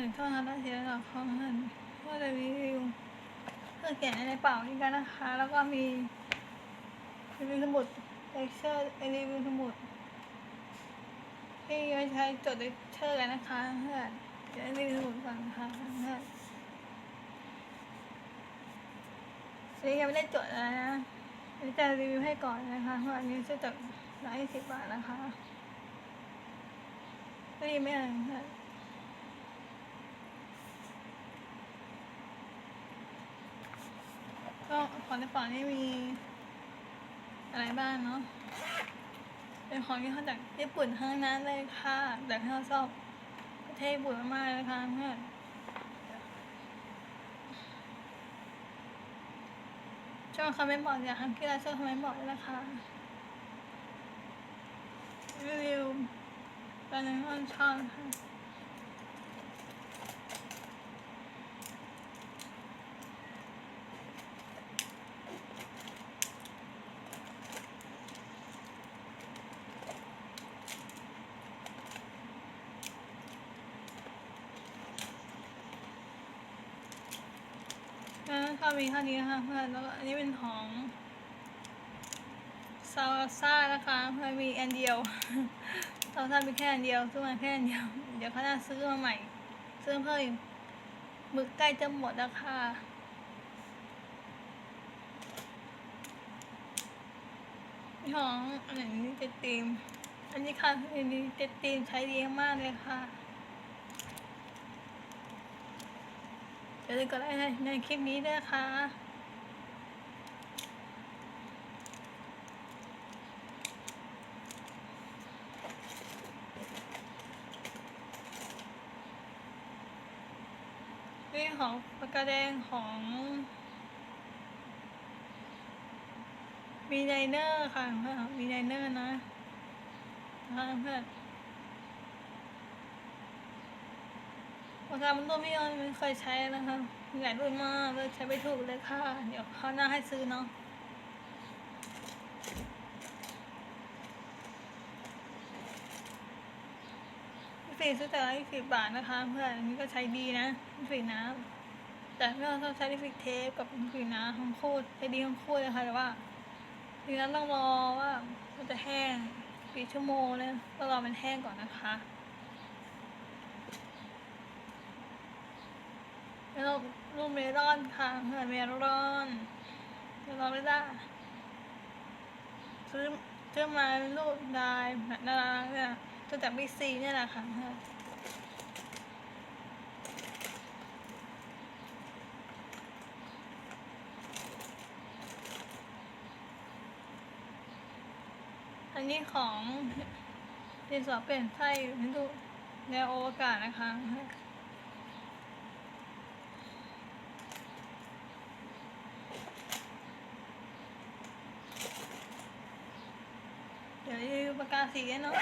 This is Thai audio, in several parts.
ถึงช่องทางด้านเสียหลักของท่านก็จะรีวิวเครื่องเขียนในเป่าอีกกันนะคะ แล้วก็มีรีวิวสมุดเลคเชอร์รีวิวสมุดที่ไว้ใช้จดเลคเชอร์กันนะคะเพื่อนเดี๋ยวรีวิวสมุดก่อนนะคะเพื่อนอันนี้ยังไม่ได้จดอะไรนะเดี๋ยวจะรีวิวให้ก่อนนะคะเพราะอันนี้จะจดร้อยสิบบาทนะคะก็ดีไม่อ่านค่ะ ก็ของในป่านี่มีอะไรบ้างเนาะ เป็นของที่เขาจากญี่ปุ่นทั้งนั้นเลยค่ะแต่ที่เราชอบประเทศญี่ปุ่นมากๆเลยนะคะเพื่อนชอบคอมเมนต์บอกอยากทำกีฬาชอบคอมเมนต์บอกด้วยนะคะรีวิวตอนนี้ก็ชอบค่ะ ก็มีเท่านี้นะคะเพื่อนแล้วก็อันนี้เป็นของซาซ่านะคะเพื่อนมีอันเดียวซาซ่ามีแค่อันเดียวซื้อมาแค่อันเดียว เดี๋ยวเขาจะซื้อมาใหม่ ซื้อเพิ่มอีกหมึกใกล้จะหมดแล้วค่ะนี่ของอันนี้เจ็ดตีมอันนี้ค่ะอันนี้เจ็ดตีมใช้ดีมากเลยค่ะ อย่าลืมกดไลค์ในในคลิปนี้ด้วยนะคะนี่ของปากกาแดงของมีไนเนอร์ค่ะเพื่อนมีไนเนอร์นะนะคะเพื่อน ปากกามันตัวพี่ออนไม่เคยใช้นะคะมีหลายรุ่นมากเลยใช้ไม่ถูกเลยค่ะ เดี๋ยวเขาวหน้าให้ซื้อเนาะฟรีซื้อแต่ละยี่สิบบาทนะคะ เพื่อนอันนี้ก็ใช้ดีนะฟรีนะแต่ไม่ต้องใช้ลิฟิกเทปกับฟรีนะทั้งคู่ใช้ดีทั้งคู่เลยค่ะแต่ว่าทีนั้นต้องรอว่ามันจะแห้งกี่ชั่วโมงเลยต้องรอมันแห้งก่อนนะคะ แล้วรูปเมลอนค่ะเมลอนเมลอนไม่ได้ซื้อซื้อมาเป็นรูปได้แบบน่ารักเนี่ยตัวจากบิ๊กซีเนี่ยแหละค่ะอันนี้ของดินสอเปลี่ยนไส้เป็นรูปแนวโอวกาศนะคะเพื่อน เดี๋ยวรี สีเนาะ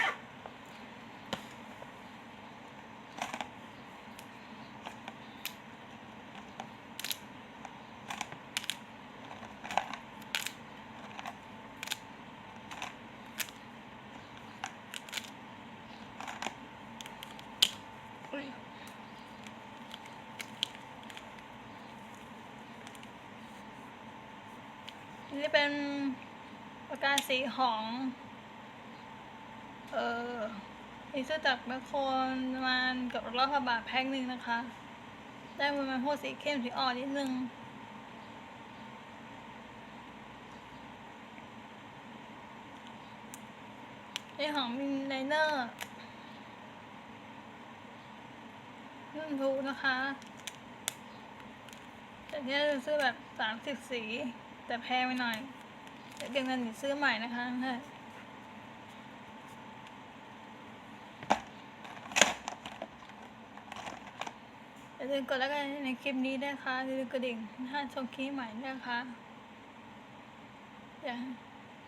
นี่เป็นประการสีของ เออมีซื้อจากแมคโครประมาณเกับร้อยกว่าบาทแพ็คหนึ่งนะคะ ได้ประมาณพวกสีเข้มสีอ่อนนิดนึงนี่ของมินไนเนอร์รุ่นทูนะคะ แต่ที่จะซื้อแบบสามสิบสี แต่แพงไปหน่อย เดี๋ยวเก็บเงินเดี๋ยวซื้อใหม่นะคะเพื่อน อย่า ลืมกดแล้วกันในคลิปนี้ด้ค่ะอย่าลืมกระดิ่งถ้าชมคลิปใหม่ด้วยนะคะอยาก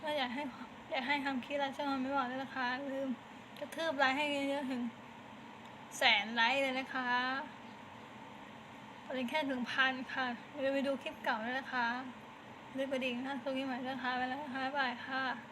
ถ้าอยากให้อยากให้ทำคลิปแล้วช่องไม่บอกด้วยนะคะลืมกระทืบไลค์ให้เยอะๆถึงแสนไลค์เลยนะคะตอนนี้แค่ถึงพันค่ะอย่าลืมไปดูคลิปเก่าด้วยนะคะอย่าลืมกระดิ่งถ้าชมคลิปใหม่ด้วยนะคะไปแล้วนะคะบายค่ะ